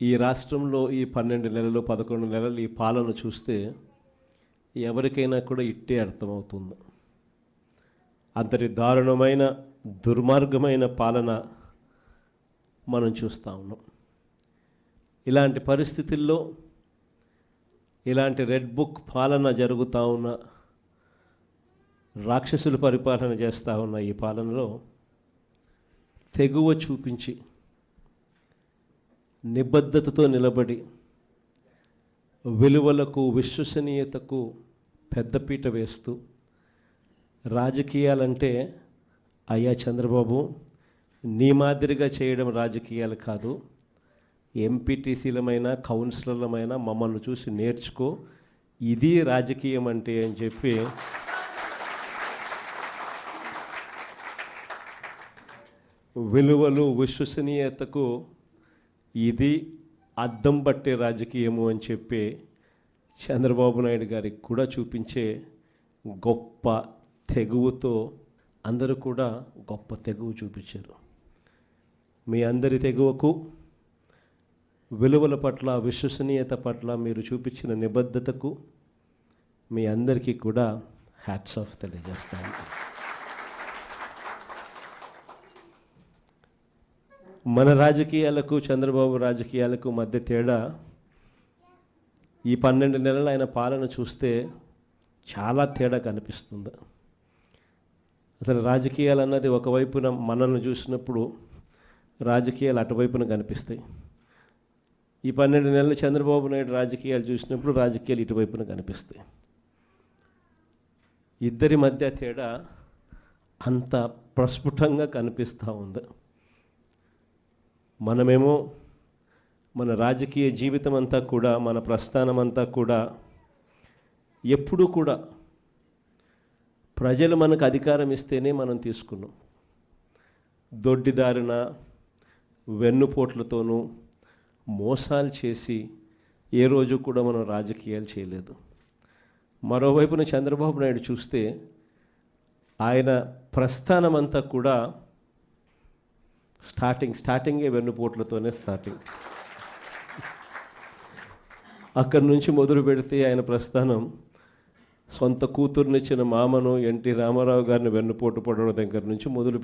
ఈ రాష్ట్రంలో ఈ పన్నెండు నెలలు పదకొండు నెలలు ఈ పాలన చూస్తే ఎవరికైనా కూడా ఇట్టే అర్థమవుతుంది. అంతటి దారుణమైన దుర్మార్గమైన పాలన మనం చూస్తూ ఉన్నాం. ఇలాంటి పరిస్థితుల్లో ఇలాంటి రెడ్ బుక్ పాలన జరుగుతూ ఉన్న రాక్షసులు పరిపాలన చేస్తూ ఉన్న ఈ పాలనలో తెగువ చూపించి నిబద్ధతతో నిలబడి విలువలకు విశ్వసనీయతకు పెద్దపీట వేస్తూ రాజకీయాలంటే అయ్యా చంద్రబాబు నీ మాదిరిగా చేయడం రాజకీయాలు కాదు. ఎంపీటీసీలమైన కౌన్సిలర్లమైన మమ్మల్ని చూసి నేర్చుకో. ఇది రాజకీయం అంటే అని చెప్పి విలువలు విశ్వసనీయతకు ఇది అద్దం పట్టే రాజకీయము అని చెప్పి చంద్రబాబు నాయుడు గారికి కూడా చూపించే గొప్ప తెగువతో అందరూ కూడా గొప్ప తెగువ చూపించారు. మీ అందరి తెగువకు విలువల పట్ల విశ్వసనీయత పట్ల మీరు చూపించిన నిబద్ధతకు మీ అందరికీ కూడా హ్యాట్స్ ఆఫ్ తెలియజేస్తాను. మన రాజకీయాలకు చంద్రబాబు రాజకీయాలకు మధ్య తేడా ఈ పన్నెండు నెలలు ఆయన పాలన చూస్తే చాలా తేడా కనిపిస్తుంది. అసలు రాజకీయాలు అన్నది ఒకవైపున మనల్ని చూసినప్పుడు రాజకీయాలు అటువైపున కనిపిస్తాయి. ఈ పన్నెండు నెలలు చంద్రబాబు నాయుడు రాజకీయాలు చూసినప్పుడు రాజకీయాలు ఇటువైపున కనిపిస్తాయి. ఇద్దరి మధ్య తేడా అంత ప్రస్ఫుటంగా కనిపిస్తూ ఉంది. మనమేమో మన రాజకీయ జీవితం అంతా కూడా మన ప్రస్థానం అంతా కూడా ఎప్పుడూ కూడా ప్రజలు మనకు అధికారం ఇస్తేనే మనం తీసుకున్నాం. దొడ్డిదారిన వెన్నుపోట్లతోనూ మోసాలు చేసి ఏ రోజు కూడా మనం రాజకీయాలు చేయలేదు. మరోవైపున చంద్రబాబు నాయుడు చూస్తే ఆయన ప్రస్థానం అంతా కూడా స్టార్టింగ్ స్టార్టింగే వెన్నుపోట్లతోనే స్టార్టింగ్ అక్కడి నుంచి మొదలు పెడితే ఆయన ప్రస్థానం సొంత కూతుర్నిచ్చిన మామను ఎన్టీ రామారావు గారిని వెన్నుపోటు పడడం దగ్గర నుంచి మొదలు